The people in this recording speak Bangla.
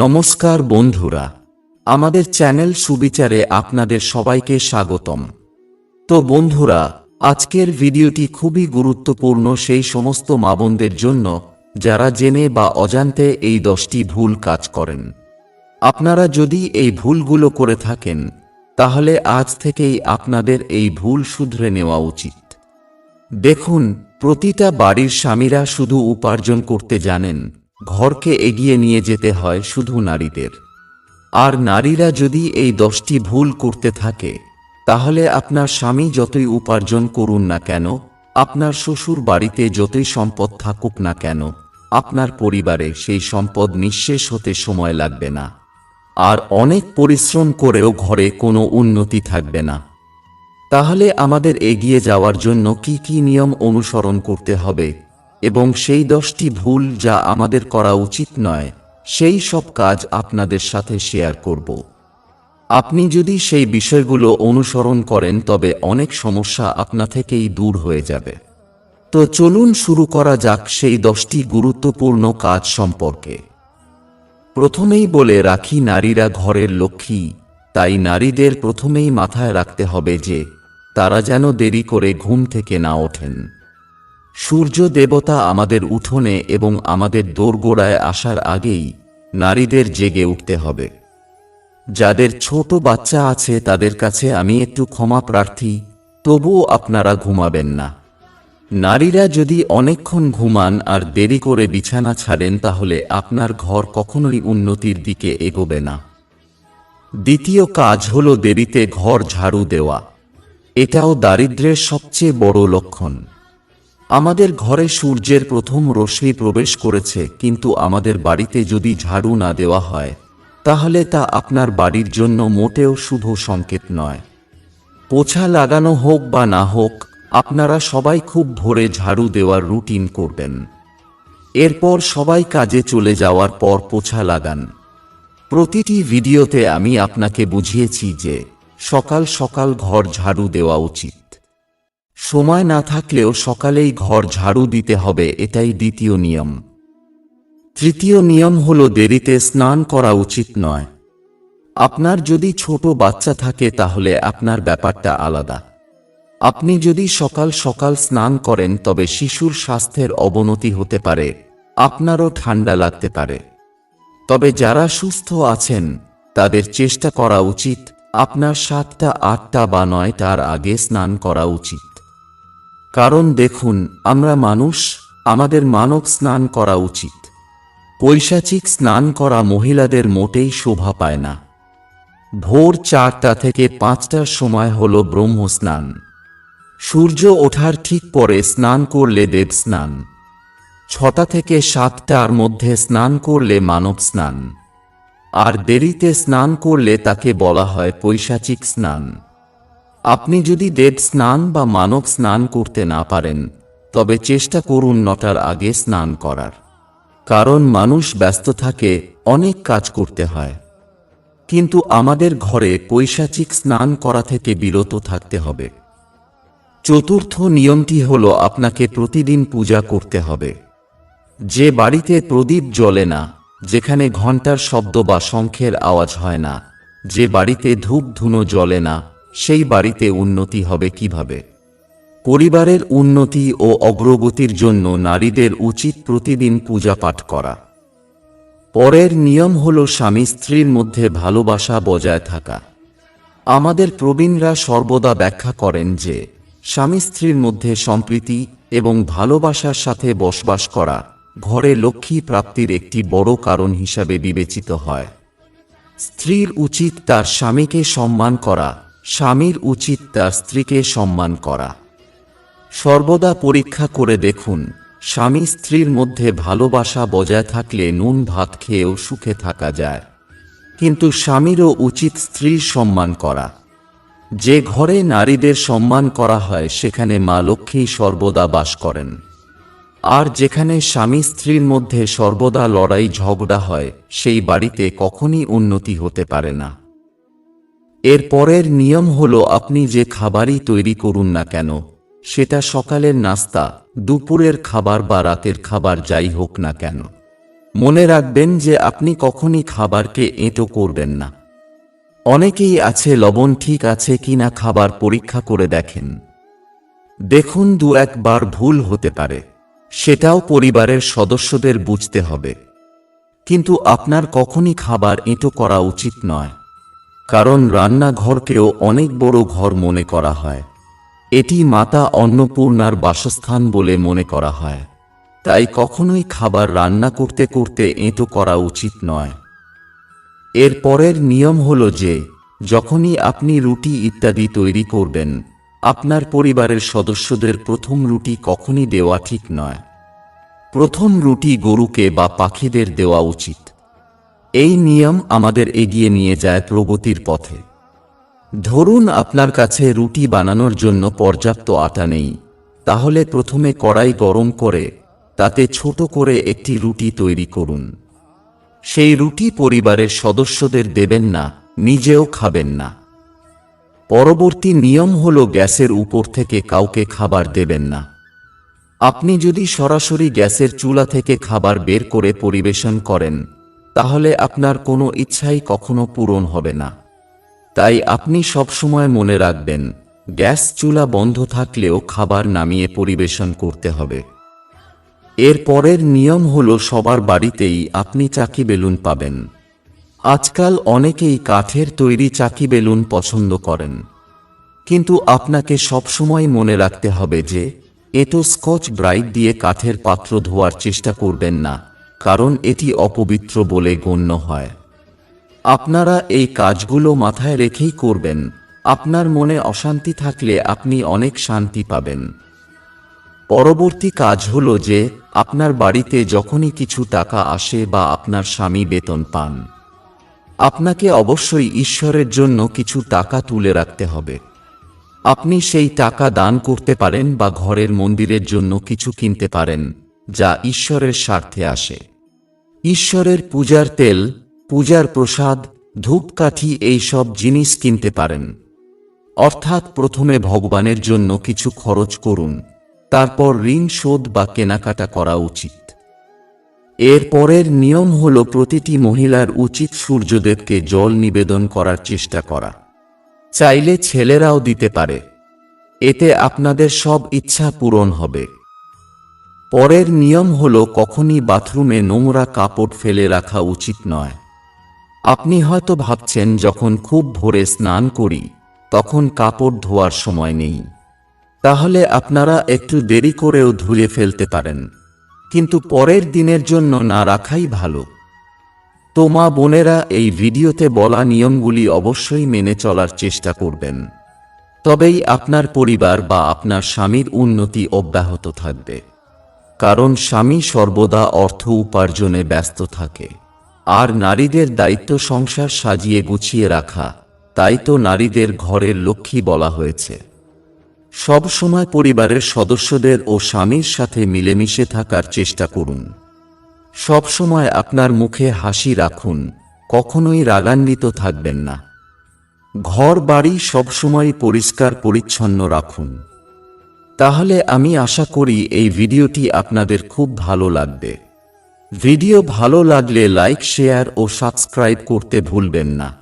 নমস্কার বন্ধুরা, আমাদের চ্যানেল সুবিচারে আপনাদের সবাইকে স্বাগতম। তো বন্ধুরা, আজকের ভিডিওটি খুবই গুরুত্বপূর্ণ সেই সমস্ত মাবোনদের জন্য যারা জেনে বা অজান্তে এই দশটি ভুল কাজ করেন। আপনারা যদি এই ভুলগুলো করে থাকেন, তাহলে আজ থেকেই আপনাদের এই ভুল শুধরে নেওয়া উচিত। দেখুন, প্রতিটা বাড়ির স্বামীরা শুধু উপার্জন করতে জানেন ঘরকে এগিয়ে নিয়ে যেতে হয় শুধু নারীদের। আর নারীরা যদি এই দশটি ভুল করতে থাকে, তাহলে আপনার স্বামী যতই উপার্জন করুন না কেন, আপনার শ্বশুর বাড়িতে যতই সম্পদ থাকুক না কেন, আপনার পরিবারে সেই সম্পদ নিঃশেষ হতে সময় লাগবে না। আর অনেক পরিশ্রম করেও ঘরে কোনো উন্নতি থাকবে না। তাহলে আমাদের এগিয়ে যাওয়ার জন্য কি কি নিয়ম অনুসরণ করতে হবে এবং সেই দশটি ভুল যা আমাদের করা উচিত নয়, সেই সব কাজ আপনাদের সাথে শেয়ার করব। আপনি যদি সেই বিষয়গুলো অনুসরণ করেন, তবে অনেক সমস্যা আপনা থেকেই দূর হয়ে যাবে। তো চলুন শুরু করা যাক সেই দশটি গুরুত্বপূর্ণ কাজ সম্পর্কে। প্রথমেই বলে রাখি, নারীরা ঘরের লক্ষ্মী। তাই নারীদের প্রথমেই মাথায় রাখতে হবে যে, তারা যেন দেরি করে ঘুম থেকে না ওঠেন। সূর্য দেবতা আমাদের উঠোনে এবং আমাদের দোরগোড়ায় আসার আগেই নারীদের জেগে উঠতে হবে। যাদের ছোট বাচ্চা আছে তাদের কাছে আমি একটু ক্ষমা প্রার্থী, তবুও আপনারা ঘুমাবেন না। নারীরা যদি অনেকক্ষণ ঘুমান আর দেরি করে বিছানা ছাড়েন তাহলে আপনার ঘর কখনোই উন্নতির দিকে এগোবে না। দ্বিতীয় কাজ হল দেরিতে ঘর ঝাড়ু দেওয়া। এটাও দারিদ্র্যের সবচেয়ে বড় লক্ষণ। আমাদের ঘরে সূর্যের প্রথম রশ্মি প্রবেশ করেছে, কিন্তু আমাদের বাড়িতে যদি ঝাড়ু না দেওয়া হয়, তাহলে তা আপনার বাড়ির জন্য মোটেও শুভ সংকেত নয়। পোছা লাগানো হোক বা না হোক, আপনারা সবাই খুব ভোরে ঝাড়ু দেওয়ার রুটিন করবেন। এরপর সবাই কাজে চলে যাওয়ার পর পোছা লাগান। প্রতিটি ভিডিওতে আমি আপনাকে বুঝিয়েছি যে সকাল সকাল ঘর ঝাড়ু দেওয়া উচিত। সময় না থাকলেও সকালেই ঘর ঝাড়ু দিতে হবে, এটাই দ্বিতীয় নিয়ম। তৃতীয় নিয়ম হল দেরিতে স্নান করা উচিত নয়। আপনার যদি ছোট বাচ্চা থাকে তাহলে আপনার ব্যাপারটা আলাদা। আপনি যদি সকাল সকাল স্নান করেন তবে শিশুর স্বাস্থ্যের অবনতি হতে পারে, আপনারও ঠান্ডা লাগতে পারে। তবে যারা সুস্থ আছেন, তাদের চেষ্টা করা উচিত, আপনার সাতটা, আটটা বা নয়টার আগে স্নান করা উচিত। কারণ দেখুন, আমরা মানুষ, আমাদের মানব স্নান করা উচিত। পৈশাচিক স্নান করা মহিলাদের মোটেই শোভা পায় না। ভোর চারটা থেকে পাঁচটার সময় হল ব্রহ্ম স্নান সূর্য ওঠার ঠিক পরে স্নান করলে দেব স্নান। ছটা থেকে সাতটার মধ্যে স্নান করলে মানব স্নান। আর দেরিতে স্নান করলে তাকে বলা হয় পৈশাচিক স্নান। আপনি যদি দেব স্নান বা মানব স্নান করতে না পারেন, তবে চেষ্টা করুন নটার আগে স্নান করার। কারণ মানুষ ব্যস্ত থাকে, অনেক কাজ করতে হয়। কিন্তু আমাদের ঘরে পৈশাচিক স্নান করা থেকে বিরত থাকতে হবে। চতুর্থ নিয়মটি হল আপনাকে প্রতিদিন পূজা করতে হবে। যে বাড়িতে প্রদীপ জ্বলে না, যেখানে ঘণ্টার শব্দ বা শঙ্খের আওয়াজ হয় না, যে বাড়িতে ধূপ ধুনো জ্বলে না সেই বাড়িতে উন্নতি হবে কীভাবে? পরিবারের উন্নতি ও অগ্রগতির জন্য নারীদের উচিত প্রতিদিন পূজা পাঠ করা। পরের নিয়ম হল স্বামী স্ত্রীর মধ্যে ভালোবাসা বজায় থাকা। আমাদের প্রবীণরা সর্বদা ব্যাখ্যা করেন যে, স্বামী স্ত্রীর মধ্যে সম্প্রীতি এবং ভালোবাসার সাথে বসবাস করা ঘরে লক্ষ্মী প্রাপ্তির একটি বড় কারণ হিসাবে বিবেচিত হয়। স্ত্রীর উচিত তার স্বামীকে সম্মান করা স্বামীর উচিত তার স্ত্রীকে সম্মান করা। সর্বদা পরীক্ষা করে দেখুন, স্বামী স্ত্রীর মধ্যে ভালোবাসা বজায় থাকলে নুন ভাত খেয়েও সুখে থাকা যায়। কিন্তু স্বামীরও উচিত স্ত্রীর সম্মান করা। যে ঘরে নারীদের সম্মান করা হয়, সেখানে মা লক্ষ্মী সর্বদা বাস করেন। আর যেখানে স্বামী স্ত্রীর মধ্যে সর্বদা লড়াই ঝগড়া হয়, সেই বাড়িতে কখনই উন্নতি হতে পারে না। এর পরের নিয়ম হল আপনি যে খাবারই তৈরি করুন না কেন, সেটা সকালের নাস্তা, দুপুরের খাবার বা রাতের খাবার যাই হোক না কেন। মনে রাখবেন যে আপনি কখনই খাবারকে এঁটো করবেন না। অনেকেই আছে লবণ ঠিক আছে কিনা খাবার পরীক্ষা করে দেখেন। দেখুন দু একবার ভুল হতে পারে, সেটাও পরিবারের সদস্যদের বুঝতে হবে। কিন্তু আপনার কখনই খাবার এঁটো করা উচিত নয়। কারণ রান্নাঘরকেও অনেক বড় ঘর মনে করা হয়। এটি মাতা অন্নপূর্ণার বাসস্থান বলে মনে করা হয়। তাই কখনোই খাবার রান্না করতে করতে এঁটো করা উচিত নয়। এর পরের নিয়ম হল যে, যখনই আপনি রুটি ইত্যাদি তৈরি করবেন, আপনার পরিবারের সদস্যদের প্রথম রুটি কখনই দেওয়া ঠিক নয়। প্রথম রুটি গরুকে বা পাখিদের দেওয়া উচিত। এই নিয়ম আমাদের এগিয়ে নিয়ে যায় প্রগতির পথে। ধরুন আপনার কাছে রুটি বানানোর জন্য পর্যাপ্ত আটা নেই। তাহলে প্রথমে কড়াই গরম করে, তাতে ছোট করে একটি রুটি তৈরি করুন। সেই রুটি পরিবারের সদস্যদের দেবেন না, নিজেও খাবেন না। পরবর্তী নিয়ম হল গ্যাসের উপর থেকে কাউকে খাবার দেবেন না। আপনি যদি সরাসরি গ্যাসের চুলা থেকে খাবার বের করে পরিবেশন করেন তাহলে আপনার কোনো ইচ্ছাই কখনো পূরণ হবে না। তাই আপনি সবসময় মনে রাখবেন, গ্যাস চুলা বন্ধ থাকলেও খাবার নামিয়ে পরিবেশন করতে হবে। এর পরের নিয়ম হল সবার বাড়িতেই আপনি চাকি বেলুন পাবেন। আজকাল অনেকেই কাঠের তৈরি চাকি বেলুন পছন্দ করেন। কিন্তু আপনাকে সবসময় মনে রাখতে হবে যে এটো স্কচ ব্রাইট দিয়ে কাঠের পাত্র ধোয়ার চেষ্টা করবেন না। কারণ এটি অপবিত্র বলে গণ্য হয়। আপনারা এই কাজগুলো মাথায় রেখেই করবেন। আপনার মনে অশান্তি থাকলে আপনি অনেক শান্তি পাবেন। পরবর্তী কাজ হল যে, আপনার বাড়িতে যখনই কিছু টাকা আসে বা আপনার স্বামী বেতন পান, আপনাকে অবশ্যই ঈশ্বরের জন্য কিছু টাকা তুলে রাখতে হবে। আপনি সেই টাকা দান করতে পারেন বা ঘরের মন্দিরের জন্য কিছু কিনতে পারেন, যা ঈশ্বরের স্বার্থে আসে। ঈশ্বরের পূজার তেল, পূজার প্রসাদ, ধূপকাঠি এই সব জিনিস কিনতে পারেন। অর্থাৎ প্রথমে ভগবানের জন্য কিছু খরচ করুন, তারপর ঋণ শোধ বা কেনাকাটা করা উচিত। এর পরের নিয়ম হল প্রতিটি মহিলার উচিত সূর্যদেবকে জল নিবেদন করার চেষ্টা করা। চাইলে ছেলেরাও দিতে পারে। এতে আপনাদের সব ইচ্ছা পূরণ হবে। পরের নিয়ম হল কখনই বাথরুমে নোংরা কাপড় ফেলে রাখা উচিত নয়। আপনি হয়তো ভাবছেন, যখন খুব ভোরে স্নান করি, তখন কাপড় ধোয়ার সময় নেই। তাহলে আপনারা একটু দেরি করেও ধুয়ে ফেলতে পারেন। কিন্তু পরের দিনের জন্য না রাখাই ভালো। তো মা বোনেরা, এই ভিডিওতে বলা নিয়মগুলি অবশ্যই মেনে চলার চেষ্টা করবেন। তবেই আপনার পরিবার বা আপনার স্বামীর উন্নতি অব্যাহত থাকবে। কারণ স্বামী সর্বদা অর্থ উপার্জনে ব্যস্ত থাকে। আর নারীদের দায়িত্ব সংসার সাজিয়ে গুছিয়ে রাখা, তাই তো নারীদের ঘরের লক্ষ্মী বলা হয়েছে। সব সময় পরিবারের সদস্যদের ও স্বামীর সাথে মিলেমিশে থাকার চেষ্টা করুন। সব সময় আপনার মুখে হাসি রাখুন, কখনোই রাগান্বিত থাকবেন না। ঘর বাড়ি সবসময় পরিষ্কার পরিচ্ছন্ন রাখুন। তাহলে আমি আশা করি এই ভিডিওটি আপনাদের খুব ভালো লাগবে। ভিডিও ভালো লাগলে লাইক, শেয়ার ও সাবস্ক্রাইব করতে ভুলবেন না।